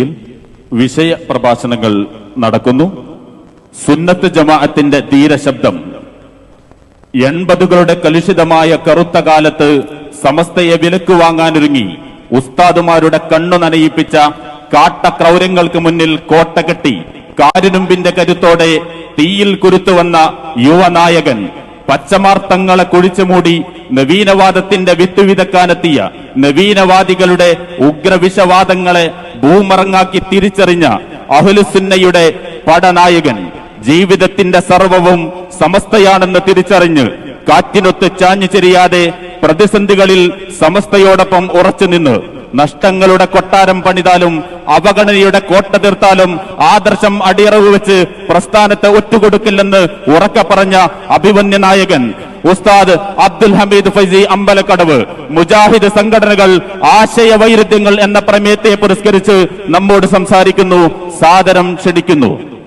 വേദിയിൽ വിഷയ പ്രഭാഷണങ്ങൾ നടക്കുന്നു. സുന്നത്ത് ജമാഅത്തിന്റെ ധീരശബ്ദം എൺപതുകളുടെ കലുഷിതമായ കറുത്ത കാലത്ത് സമസ്തയെ വിലക്ക് വാങ്ങാനൊരുങ്ങി. ഉസ്താദുമാരുടെ കണ്ണു നനയിപ്പിച്ച കാട്ടക്രൗര്യങ്ങൾക്ക് മുന്നിൽ കോട്ട കെട്ടി. കാരുനുമ്പിന്റെ കരുത്തോടെ തീയിൽ കുരുത്തുവന്ന യുവനായകൻ പച്ചമാർത്തങ്ങളെ കുഴിച്ചു മൂടി നവീനവാദത്തിന്റെ വിത്ത് വിതക്കാനെത്തിയ നവീനവാദികളുടെ ഉഗ്രവിഷവാദങ്ങളെ ഭൂമറങ്ങാക്കി തിരിച്ചറിഞ്ഞ അഹുലുസുന്നയുടെ പടനായകൻ ജീവിതത്തിന്റെ സർവവും സമസ്തയാണെന്ന് തിരിച്ചറിഞ്ഞ് കാറ്റിനൊത്ത് ചാഞ്ഞു ചെരിയാതെ പ്രതിസന്ധികളിൽ സമസ്തയോടൊപ്പം ഉറച്ചുനിന്ന് നഷ്ടങ്ങളുടെ കൊട്ടാരം പണിതാലും അവഗണനയുടെ കോട്ട തീർത്താലും ആദർശം അടിയറവ് വെച്ച് പ്രസ്ഥാനത്തെ ഒറ്റുകൊടുക്കില്ലെന്ന് ഉറക്ക പറഞ്ഞ അഭിമന്യ നായകൻ ഉസ്താദ് അബ്ദുൽ ഹമീദ് ഫൈസി അമ്പലക്കടവ്. മുജാഹിദ് സംഘടനകൾ ആശയ വൈരുദ്ധ്യങ്ങൾ എന്ന പ്രമേയത്തെ പുരസ്കരിച്ച് നമ്മോട് സംസാരിക്കുന്നു സാദരം ക്ഷണിക്കുന്നു.